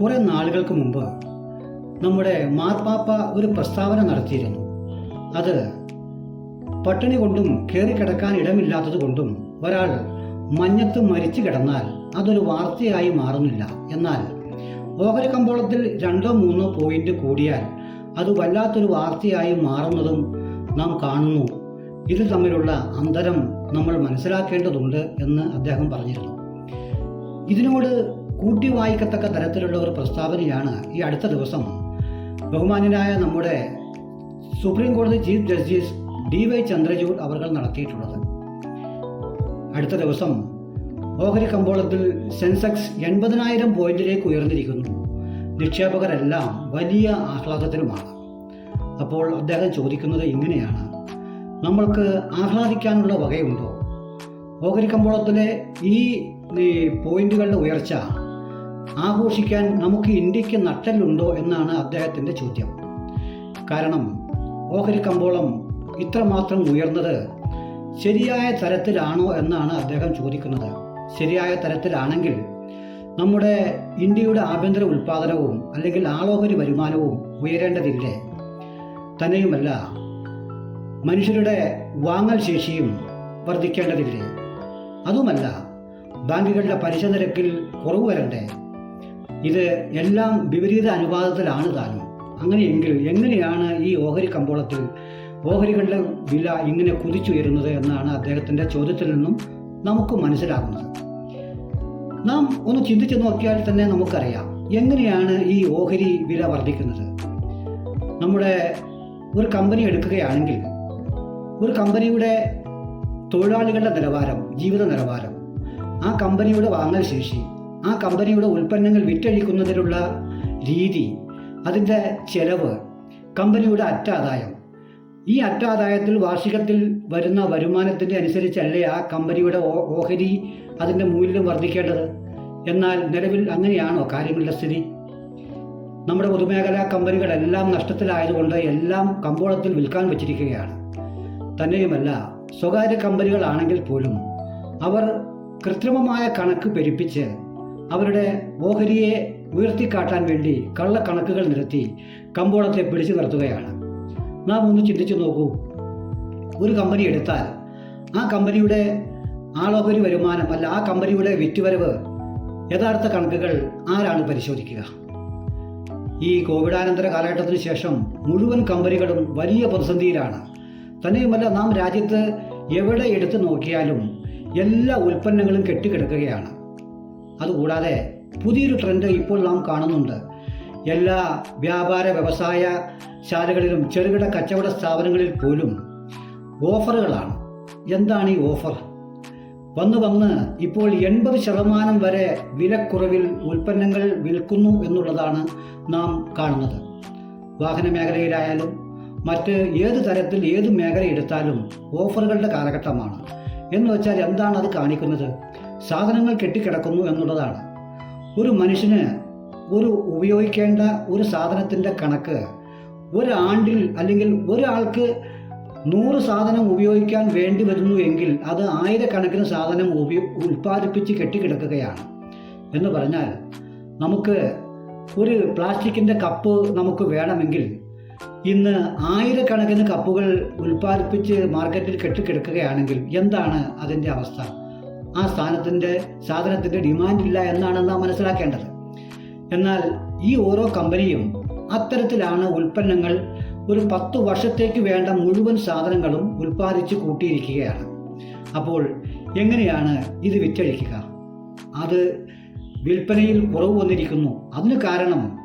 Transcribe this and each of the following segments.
കുറെ നാളുകൾക്ക് മുമ്പ് നമ്മുടെ മാർപ്പാപ്പ ഒരു പ്രസ്താവന നടത്തിയിരുന്നു. അത് പട്ടിണി കൊണ്ടും കയറി കിടക്കാൻ ഇടമില്ലാത്തത് കൊണ്ടും ഒരാൾ മഞ്ഞത്ത് മരിച്ചു കിടന്നാൽ അതൊരു വാർത്തയായി മാറുന്നില്ല. എന്നാൽ ഓഹരി കമ്പോളത്തിൽ രണ്ടോ മൂന്നോ പോയിന്റ് കൂടിയാൽ അത് വല്ലാത്തൊരു വാർത്തയായി മാറുന്നതും നാം കാണുന്നു. ഇത് തമ്മിലുള്ള അന്തരം നമ്മൾ മനസ്സിലാക്കേണ്ടതുണ്ട് എന്ന് അദ്ദേഹം പറഞ്ഞിരുന്നു. ഇതിനോട് കൂട്ടി വായിക്കത്തക്ക തരത്തിലുള്ള ഒരു പ്രസ്താവനയാണ് ഈ അടുത്ത ദിവസം ബഹുമാന്യനായ നമ്മുടെ സുപ്രീം കോടതി chief justice D Y Chandrachud അവർ നടത്തിയിട്ടുള്ളത്. അടുത്ത ദിവസം ഓഹരി കമ്പോളത്തിൽ സെൻസെക്സ് എൺപതിനായിരം പോയിന്റിലേക്ക് ഉയർന്നിരിക്കുന്നു. നിക്ഷേപകരെല്ലാം വലിയ ആഹ്ലാദത്തിലുമാണ്. അപ്പോൾ അദ്ദേഹം ചോദിക്കുന്നത് ഇങ്ങനെയാണ്. നമ്മൾക്ക് ആഹ്ലാദിക്കാനുള്ള വകയുണ്ടോ? ഓഹരി കമ്പോളത്തിലെ ഈ പോയിന്റുകളുടെ ഉയർച്ച ആഘോഷിക്കാൻ നമുക്ക് ഇന്ത്യയ്ക്ക് നട്ടലുണ്ടോ എന്നാണ് അദ്ദേഹത്തിന്റെ ചോദ്യം. കാരണം ഓഹരി കമ്പോളം ഇത്രമാത്രം ഉയർന്നത് ശരിയായ തരത്തിലാണോ എന്നാണ് അദ്ദേഹം ചോദിക്കുന്നത്. ശരിയായ തരത്തിലാണെങ്കിൽ നമ്മുടെ ഇന്ത്യയുടെ ആഭ്യന്തര ഉൽപാദനവും അല്ലെങ്കിൽ ആളോഹരി വരുമാനവും ഉയരേണ്ടതില്ലേ. തന്നെയുമല്ല മനുഷ്യരുടെ വാങ്ങൽ ശേഷിയും വർദ്ധിക്കേണ്ടതില്ലേ. അതുമല്ല ബാങ്കുകളുടെ പലിശ നിരക്കിൽ കുറവ് വരണ്ടേ? ഇത് എല്ലാം വിപരീത അനുപാതത്തിലാണ് താനും. അങ്ങനെയെങ്കിൽ എങ്ങനെയാണ് ഈ ഓഹരി കമ്പോളത്തിൽ ഓഹരികളുടെ വില ഇങ്ങനെ കുതിച്ചുയരുന്നത് എന്നാണ് അദ്ദേഹത്തിന്റെ ചോദ്യത്തിൽ നിന്നും നമുക്ക് മനസ്സിലാകുന്നത്. നാം ഒന്ന് ചിന്തിച്ചു നോക്കിയാൽ തന്നെ നമുക്കറിയാം എങ്ങനെയാണ് ഈ ഓഹരി വില വർദ്ധിക്കുന്നത്. നമ്മുടെ ഒരു കമ്പനി എടുക്കുകയാണെങ്കിൽ ഒരു കമ്പനിയുടെ തൊഴിലാളികളുടെ നിലവാരം ജീവിത നിലവാരം ആ കമ്പനിയുടെ വാങ്ങൽ ശേഷി ആ കമ്പനിയുടെ ഉൽപ്പന്നങ്ങൾ വിറ്റഴിക്കുന്നതിനുള്ള രീതി അതിന്റെ ചെലവ് കമ്പനിയുടെ അറ്റാദായം. ഈ അറ്റാദായത്തിൽ വാർഷികത്തിൽ വരുന്ന വരുമാനത്തിന്റെ അനുസരിച്ചല്ലേ ആ കമ്പനിയുടെ ഓഹരി അതിന്റെ മൂല്യം വർദ്ധിക്കേണ്ടത്? എന്നാൽ നിലവിൽ അങ്ങനെയാണോ കാര്യങ്ങളുടെ സ്ഥിതി? നമ്മുടെ പൊതുമേഖലാ കമ്പനികളെല്ലാം നഷ്ടത്തിലായതുകൊണ്ട് എല്ലാം കമ്പോളത്തിൽ വിൽക്കാൻ വച്ചിരിക്കുകയാണ്. തന്നെയുമല്ല സ്വകാര്യ കമ്പനികളാണെങ്കിൽ പോലും അവർ കൃത്രിമമായ കണക്ക് പെരുപ്പിച്ച് അവരുടെ ഓഹരിയെ ഉയർത്തിക്കാട്ടാൻ വേണ്ടി കള്ളക്കണക്കുകൾ നിരത്തി കമ്പോളത്തെ പിടിച്ചു നിർത്തുകയാണ്. നാം ഒന്ന് ചിന്തിച്ചു നോക്കൂ. ഒരു കമ്പനി എടുത്താൽ ആ കമ്പനിയുടെ ആളോഹരി വരുമാനം അല്ല ആ കമ്പനിയുടെ വിറ്റുവരവ് യഥാർത്ഥ കണക്കുകൾ ആരാണ് പരിശോധിക്കുക? ഈ കോവിഡാനന്തര കാലഘട്ടത്തിന് ശേഷം മുഴുവൻ കമ്പനികളും വലിയ പ്രതിസന്ധിയിലാണ്. തന്നെയുമല്ല നാം രാജ്യത്ത് എവിടെ എടുത്തു നോക്കിയാലും എല്ലാ ഉൽപ്പന്നങ്ങളും കെട്ടിക്കിടക്കുകയാണ്. അതുകൂടാതെ പുതിയൊരു ട്രെൻഡ് ഇപ്പോൾ നാം കാണുന്നുണ്ട്. എല്ലാ വ്യാപാര വ്യവസായ ശാലകളിലും ചെറുകിട കച്ചവട സ്ഥാപനങ്ങളിൽ പോലും ഓഫറുകളാണ്. എന്താണ് ഈ ഓഫർ? വന്ന് വന്ന് ഇപ്പോൾ എൺപത് ശതമാനം വരെ വിലക്കുറവിൽ ഉൽപ്പന്നങ്ങൾ വിൽക്കുന്നു എന്നുള്ളതാണ് നാം കാണുന്നത്. വാഹന മേഖലയിലായാലും മറ്റ് ഏത് തരത്തിൽ ഏത് മേഖല എടുത്താലും ഓഫറുകളുടെ കാലഘട്ടമാണ്. എന്ന് വെച്ചാൽ എന്താണ് അത് കാണിക്കുന്നത്? സാധനങ്ങൾ കെട്ടിക്കിടക്കുന്നു എന്നുള്ളതാണ്. ഒരു മനുഷ്യന് ഒരു ഉപയോഗിക്കേണ്ട ഒരു സാധനത്തിന്റെ കണക്ക് ഒരാണ്ടിൽ അല്ലെങ്കിൽ ഒരാൾക്ക് നൂറ് സാധനം ഉപയോഗിക്കാൻ വേണ്ടി വരുന്നു എങ്കിൽ അത് ആയിരക്കണക്കിന് സാധനം ഉപയോ ഉൽപ്പാദിപ്പിച്ച് കെട്ടിക്കിടക്കുകയാണ്. എന്ന് പറഞ്ഞാൽ നമുക്ക് ഒരു പ്ലാസ്റ്റിക്കിന്റെ കപ്പ് നമുക്ക് വേണമെങ്കിൽ ഇന്ന് ആയിരക്കണക്കിന് കപ്പുകൾ ഉൽപ്പാദിപ്പിച്ച് മാർക്കറ്റിൽ കെട്ടിക്കിടക്കുകയാണെങ്കിൽ എന്താണ് അതിന്റെ അവസ്ഥ? ആ സ്ഥാനത്തിന്റെ സാധനത്തിന്റെ ഡിമാൻഡ് ഇല്ല എന്നാണ് നാം മനസ്സിലാക്കേണ്ടത്. എന്നാൽ ഈ ഓരോ കമ്പനിയും അത്തരത്തിലാണ് ഉൽപ്പന്നങ്ങൾ ഒരു പത്ത് വർഷത്തേക്ക് വേണ്ട മുഴുവൻ സാധനങ്ങളും ഉൽപ്പാദിച്ച് കൂട്ടിയിരിക്കുകയാണ്. അപ്പോൾ എങ്ങനെയാണ് ഇത് വിറ്റഴിക്കുക? അത് വിൽപ്പനയിൽ കുറവ് വന്നിരിക്കുന്നു. അതിന് കാരണം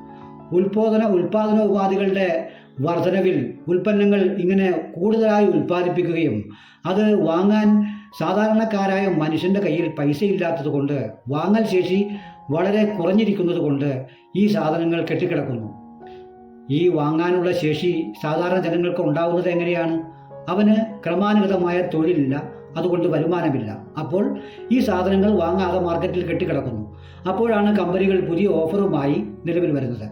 ഉൽപാദന ഉപാധികളുടെ വർധനവിൽ ഉൽപ്പന്നങ്ങൾ ഇങ്ങനെ കൂടുതലായി ഉൽപ്പാദിപ്പിക്കുകയും അത് വാങ്ങാൻ സാധാരണക്കാരായ മനുഷ്യന്റെ കയ്യിൽ പൈസ ഇല്ലാത്തത് കൊണ്ട് വാങ്ങൽ ശേഷി വളരെ കുറഞ്ഞിരിക്കുന്നത് കൊണ്ട് ഈ സാധനങ്ങൾ കെട്ടിക്കിടക്കുന്നു. ഈ വാങ്ങാനുള്ള ശേഷി സാധാരണ ജനങ്ങൾക്ക് ഉണ്ടാവുന്നത് എങ്ങനെയാണ്? അവന് ക്രമാനുഗതമായ തൊഴിലില്ല അതുകൊണ്ട് വരുമാനമില്ല. അപ്പോൾ ഈ സാധനങ്ങൾ വാങ്ങാതെ മാർക്കറ്റിൽ കെട്ടിക്കിടക്കുന്നു. അപ്പോഴാണ് കമ്പനികൾ പുതിയ ഓഫറുമായി നിലവിൽ വരുന്നത്.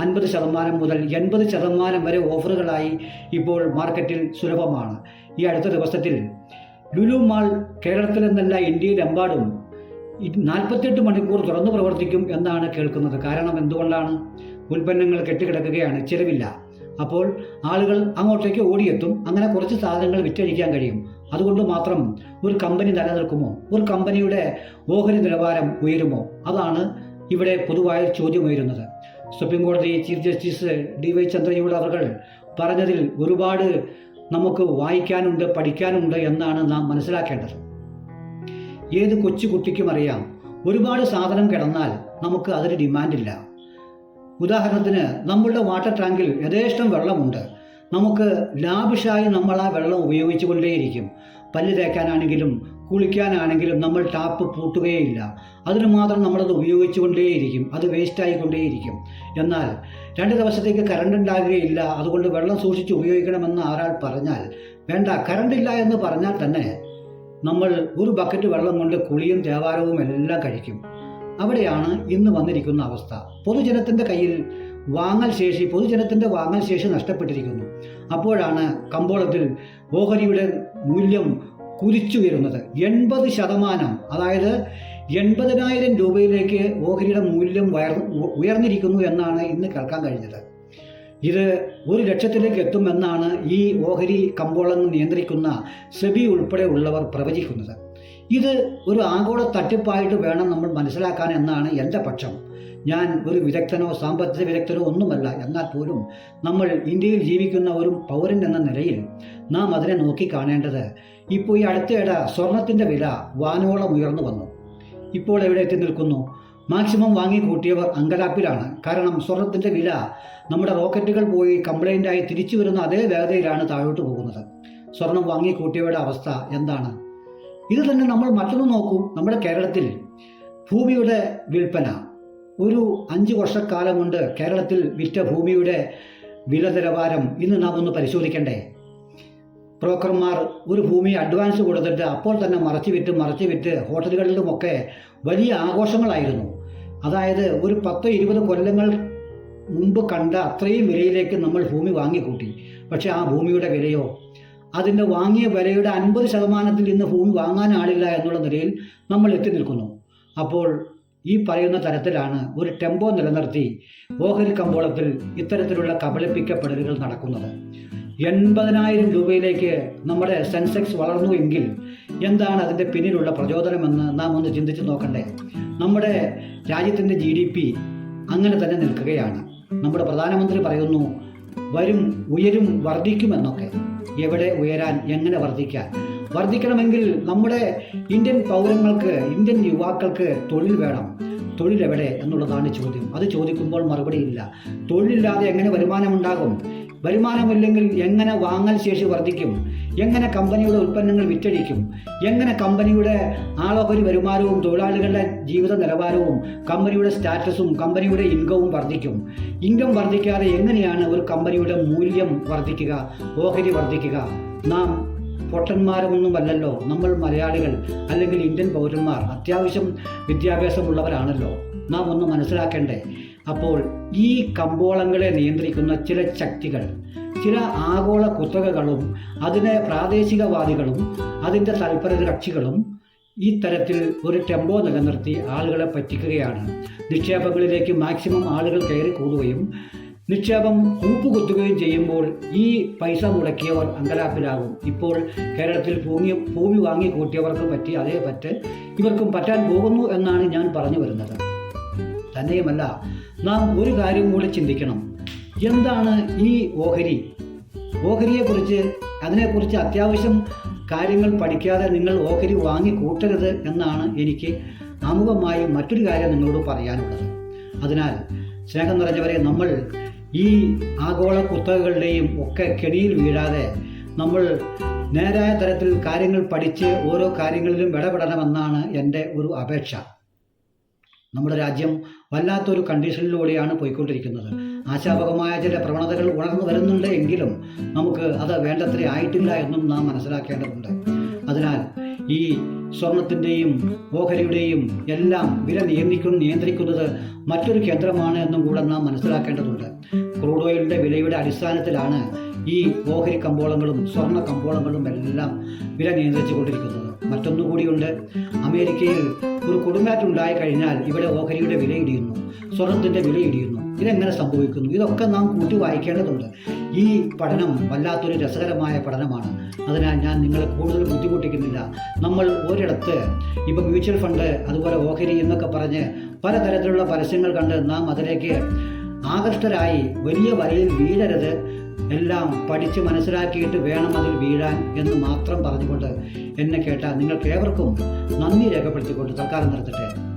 അൻപത് ശതമാനം മുതൽ എൺപത് ശതമാനം വരെ ഓഫറുകളായി ഇപ്പോൾ മാർക്കറ്റിൽ സുലഭമാണ്. ഈ അടുത്ത ദിവസത്തിൽ ലുലു മാൾ കേരളത്തിലെന്നല്ല ഇന്ത്യയിലെമ്പാടും നാൽപ്പത്തിയെട്ട് മണിക്കൂർ തുറന്നു പ്രവർത്തിക്കും എന്നാണ് കേൾക്കുന്നത്. കാരണം എന്തുകൊണ്ടാണ്? ഉൽപ്പന്നങ്ങൾ കെട്ടിക്കിടക്കുകയാണ് ചിലവില്ല. അപ്പോൾ ആളുകൾ അങ്ങോട്ടേക്ക് ഓടിയെത്തും. അങ്ങനെ കുറച്ച് സാധനങ്ങൾ വിറ്റഴിക്കാൻ കഴിയും. അതുകൊണ്ട് മാത്രം ഒരു കമ്പനി നിലനിൽക്കുമോ? ഒരു കമ്പനിയുടെ ഓഹരി നിലവാരം ഉയരുമോ? അതാണ് ഇവിടെ പൊതുവായ ചോദ്യം ഉയരുന്നത്. സുപ്രീം കോടതി chief justice D Y Chandrachud അവർ പറഞ്ഞതിൽ ഒരുപാട് നമുക്ക് വായിക്കാനുണ്ട് പഠിക്കാനുണ്ട് എന്നാണ് നാം മനസ്സിലാക്കേണ്ടത്. ഏത് കൊച്ചു കുട്ടിക്കും അറിയാം ഒരുപാട് സാധനം കിടന്നാൽ നമുക്ക് അതിന് ഡിമാൻഡില്ല ഉദാഹരണത്തിന് നമ്മളുടെ വാട്ടർ ടാങ്കിൽ യഥേഷ്ടം വെള്ളമുണ്ട്. നമുക്ക് ലാബിഷായി നമ്മൾ ആ വെള്ളം ഉപയോഗിച്ചുകൊണ്ടേയിരിക്കും. പല്ല് തേക്കാനാണെങ്കിലും കുളിക്കാനാണെങ്കിലും നമ്മൾ ടാപ്പ് പൂട്ടുകയില്ല അതിന് മാത്രം നമ്മളത് ഉപയോഗിച്ചു കൊണ്ടേയിരിക്കും അത് വേസ്റ്റായിക്കൊണ്ടേയിരിക്കും. എന്നാൽ രണ്ട് ദിവസത്തേക്ക് കറണ്ട് ഉണ്ടാകുകയില്ല അതുകൊണ്ട് വെള്ളം സൂക്ഷിച്ച് ഉപയോഗിക്കണമെന്ന് ആരാൾ പറഞ്ഞാൽ വേണ്ട കറണ്ട് ഇല്ല എന്ന് പറഞ്ഞാൽ തന്നെ നമ്മൾ ഒരു ബക്കറ്റ് വെള്ളം കൊണ്ട് കുളിയും ദേവാലയവും എല്ലാം കഴിക്കും. അവിടെയാണ് ഇന്ന് വന്നിരിക്കുന്ന അവസ്ഥ. പൊതുജനത്തിന്റെ കയ്യിൽ വാങ്ങൽ ശേഷി പൊതുജനത്തിന്റെ വാങ്ങൽ ശേഷി നഷ്ടപ്പെട്ടിരിക്കുന്നു. അപ്പോഴാണ് കമ്പോളത്തിൽ ഓഹരിയുടെ മൂല്യം കുതിച്ചുയരുന്നത്. എൺപത് ശതമാനം അതായത് എൺപതിനായിരം രൂപയിലേക്ക് ഓഹരിയുടെ മൂല്യം വയർ ഉയർന്നിരിക്കുന്നു എന്നാണ് ഇന്ന് കേൾക്കാൻ കഴിഞ്ഞത്. ഇത് ഒരു ലക്ഷത്തിലേക്ക് എത്തുമെന്നാണ് ഈ ഓഹരി കമ്പോളങ്ങൾ നിയന്ത്രിക്കുന്ന സെബി ഉൾപ്പെടെ ഉള്ളവർ പ്രവചിക്കുന്നത്. ഇത് ഒരു ആഗോള തട്ടിപ്പായിട്ട് വേണം നമ്മൾ മനസ്സിലാക്കാൻ എന്നാണ് എന്റെ പക്ഷം. ഞാൻ ഒരു വിദഗ്ധനോ സാമ്പത്തിക വിദഗ്ധനോ ഒന്നുമല്ല. എന്നാൽ പോലും നമ്മൾ ഇന്ത്യയിൽ ജീവിക്കുന്ന ഒരു പൗരൻ എന്ന നിലയിൽ നാം അതിനെ നോക്കി കാണേണ്ടത് ഇപ്പോൾ ഈ അടുത്തിടെ സ്വർണത്തിന്റെ വില വാനോളം ഉയർന്നു വന്നു. ഇപ്പോൾ എവിടെ എത്തി നിൽക്കുന്നു? മാക്സിമം വാങ്ങി കൂട്ടിയവർ അങ്കലാപ്പിലാണ്. കാരണം സ്വർണത്തിന്റെ വില നമ്മുടെ റോക്കറ്റുകൾ പോയി കംപ്ലൈന്റായി തിരിച്ചു വരുന്ന അതേ വേഗതയിലാണ് താഴോട്ട് പോകുന്നത്. സ്വർണം വാങ്ങി കൂട്ടിയവരുടെ അവസ്ഥ എന്താണ്? ഇത് തന്നെ നമ്മൾ മറ്റൊന്ന് നോക്കൂ. നമ്മുടെ കേരളത്തിൽ ഭൂമിയുടെ വിൽപ്പന. ഒരു അഞ്ച് വർഷക്കാലം കൊണ്ട് കേരളത്തിൽ വിറ്റ ഭൂമിയുടെ വില നിലവാരം ഇന്ന് നാം ഒന്ന് പരിശോധിക്കണ്ടേ? ബ്രോക്കർമാർ ഒരു ഭൂമി അഡ്വാൻസ് കൊടുത്തിട്ട് അപ്പോൾ തന്നെ മറച്ചു വിറ്റ് മറച്ചു വിറ്റ് ഹോട്ടലുകളിലുമൊക്കെ വലിയ ആഘോഷങ്ങളായിരുന്നു. അതായത് ഒരു പത്ത് ഇരുപത് കൊല്ലങ്ങൾ മുമ്പ് കണ്ട അത്രയും വിലയിലേക്ക് നമ്മൾ ഭൂമി വാങ്ങിക്കൂട്ടി. പക്ഷേ ആ ഭൂമിയുടെ വിലയോ അതിന്റെ വാങ്ങിയ വിലയുടെ അൻപത് ശതമാനത്തിൽ ഇന്ന് ഭൂമി വാങ്ങാൻ ആളില്ല എന്നുള്ള നിലയിൽ നമ്മൾ എത്തി നിൽക്കുന്നു. അപ്പോൾ ഈ പറയുന്ന തരത്തിലാണ് ഒരു ടെമ്പോ നിലനിർത്തി ഓഹരി കമ്പോളത്തിൽ ഇത്തരത്തിലുള്ള കബളിപ്പിക്കപ്പെടലുകൾ നടക്കുന്നത്. എൺപതിനായിരം രൂപയിലേക്ക് നമ്മുടെ സെൻസെക്സ് വളർന്നു എങ്കിൽ എന്താണ് അതിന്റെ പിന്നിലുള്ള പ്രചോദനമെന്ന് നാം ഒന്ന് ചിന്തിച്ച് നോക്കണ്ടേ? നമ്മുടെ രാജ്യത്തിന്റെ ജി ഡി പി അങ്ങനെ തന്നെ നിൽക്കുകയാണ്. നമ്മുടെ പ്രധാനമന്ത്രി പറയുന്നു വരും ഉയരും വർദ്ധിക്കുമെന്നൊക്കെ എവിടെ ഉയരാൻ എങ്ങനെ വർദ്ധിക്കാൻ? വർദ്ധിക്കണമെങ്കിൽ നമ്മുടെ ഇന്ത്യൻ പൗരങ്ങൾക്ക് ഇന്ത്യൻ യുവാക്കൾക്ക് തൊഴിൽ വേണം. തൊഴിൽ എവിടെ എന്നുള്ളതാണ് ചോദ്യം. അത് ചോദിക്കുമ്പോൾ മറുപടിയില്ല തൊഴിലില്ലാതെ എങ്ങനെ വരുമാനമുണ്ടാകും? വരുമാനമില്ലെങ്കിൽ എങ്ങനെ വാങ്ങൽ ശേഷി വർദ്ധിക്കും? എങ്ങനെ കമ്പനിയുടെ ഉൽപ്പന്നങ്ങൾ വിറ്റഴിക്കും? എങ്ങനെ കമ്പനിയുടെ ആളോഹരി വരുമാനവും തൊഴിലാളികളുടെ ജീവിത നിലവാരവും കമ്പനിയുടെ സ്റ്റാറ്റസും കമ്പനിയുടെ ഇൻകവും വർദ്ധിക്കും? ഇൻകം വർദ്ധിക്കാതെ എങ്ങനെയാണ് ഒരു കമ്പനിയുടെ മൂല്യം വർദ്ധിക്കുക ഓഹരി വർദ്ധിക്കുക? നാം പൊട്ടന്മാരൊന്നുമല്ലല്ലോ നമ്മൾ മലയാളികൾ അല്ലെങ്കിൽ ഇന്ത്യൻ പൗരന്മാർ അത്യാവശ്യം വിദ്യാഭ്യാസമുള്ളവരാണല്ലോ. നാം ഒന്ന് മനസ്സിലാക്കേണ്ടേ. അപ്പോൾ ഈ കമ്പോളങ്ങളെ നിയന്ത്രിക്കുന്ന ചില ശക്തികൾ ചില ആഗോള കുത്തകകളും അതിനെ പ്രാദേശികവാദികളും അതിന്റെ തൽപര കക്ഷികളും ഈ തരത്തിൽ ഒരു ടെമ്പോ നിലനിർത്തി ആളുകളെ പറ്റിക്കുകയാണ്. നിക്ഷേപങ്ങളിലേക്ക് മാക്സിമം ആളുകൾ കയറി കൂടുകയും നിക്ഷേപം കൂപ്പുകുത്തുകയും ചെയ്യുമ്പോൾ ഈ പൈസ മുടക്കിയവർ അങ്കലാപ്പിലാകും. ഇപ്പോൾ കേരളത്തിൽ ഭൂമി ഭൂമി വാങ്ങി കൂട്ടിയവർക്ക് പറ്റി അതേ പറ്റൽ ഇവർക്കും പറ്റാൻ പോകുന്നു എന്നാണ് ഞാൻ പറഞ്ഞു വരുന്നത്. തന്നെയുമല്ല നാം ഒരു കാര്യം കൂടി ചിന്തിക്കണം. എന്താണ് ഈ ഓഹരി? ഓഹരിയെക്കുറിച്ച് അതിനെക്കുറിച്ച് അത്യാവശ്യം കാര്യങ്ങൾ പഠിക്കാതെ നിങ്ങൾ ഓഹരി വാങ്ങി കൂട്ടരുത് എന്നാണ് എനിക്ക് ആമുഖമായി മറ്റൊരു കാര്യം നിങ്ങളോട് പറയാനുള്ളത്. അതിനാൽ സ്നേഹം നിറഞ്ഞവരെ നമ്മൾ ഈ ആഗോള കുത്തകകളുടെയും ഒക്കെ കെണിയിൽ വീഴാതെ നമ്മൾ നേരായ തരത്തിൽ കാര്യങ്ങൾ പഠിച്ച് ഓരോ കാര്യങ്ങളിലും ഇടപെടണമെന്നാണ് എന്റെ ഒരു അപേക്ഷ. നമ്മുടെ രാജ്യം വല്ലാത്തൊരു കണ്ടീഷനിലൂടെയാണ് പോയിക്കൊണ്ടിരിക്കുന്നത്. ആശാപകമായ ചില പ്രവണതകൾ ഉണർന്നു വരുന്നുണ്ട് എങ്കിലും നമുക്ക് അത് വേണ്ടത്ര ആയിട്ടില്ല എന്നും നാം മനസ്സിലാക്കേണ്ടതുണ്ട്. അതിനാൽ ഈ സ്വർണത്തിന്റെയും ഓഹരിയുടെയും എല്ലാം വില നിയന്ത്രിക്കും നിയന്ത്രിക്കുന്നത് മറ്റൊരു കേന്ദ്രമാണ് എന്നും കൂടെ നാം മനസ്സിലാക്കേണ്ടതുണ്ട്. ക്രൂഡ് ഓയിലിന്റെ വിലയുടെ അടിസ്ഥാനത്തിലാണ് ഈ ഓഹരി കമ്പോളങ്ങളും സ്വർണ കമ്പോളങ്ങളും എല്ലാം വില നിയന്ത്രിച്ചു കൊണ്ടിരിക്കുന്നത് മറ്റൊന്നുകൂടിയുണ്ട് അമേരിക്കയിൽ ഒരു കൊടുങ്കാറ്റുണ്ടായി കഴിഞ്ഞാൽ ഇവിടെ ഓഹരിയുടെ വില ഇടിയുന്നു. സ്വർണത്തിന്റെ വില ഇടിയുന്നു. ഇതെങ്ങനെ സംഭവിക്കുന്നു? ഇതൊക്കെ നാം കൂട്ടി വായിക്കേണ്ടതുണ്ട്. ഈ പഠനം വല്ലാത്തൊരു രസകരമായ പഠനമാണ്. അതിനാൽ ഞാൻ നിങ്ങളെ കൂടുതൽ ബുദ്ധിമുട്ടിക്കുന്നില്ല. നമ്മൾ ഒരിടത്ത് ഇപ്പം മ്യൂച്വൽ ഫണ്ട് അതുപോലെ ഓഹരി എന്നൊക്കെ പറഞ്ഞ് പലതരത്തിലുള്ള പരസ്യങ്ങൾ കണ്ട് നാം അതിലേക്ക് ആകൃഷ്ടരായി വലിയ വലയിൽ വീഴരുത്. എല്ലാം പഠിച്ച് മനസ്സിലാക്കിയിട്ട് വേണം അതിൽ വീഴാൻ എന്ന് മാത്രം പറഞ്ഞുകൊണ്ട് എന്നെ കേട്ടാൽ നിങ്ങൾക്ക് ഏവർക്കും നന്ദി രേഖപ്പെടുത്തിക്കൊണ്ട് തൽക്കാലം നിർത്തട്ടെ.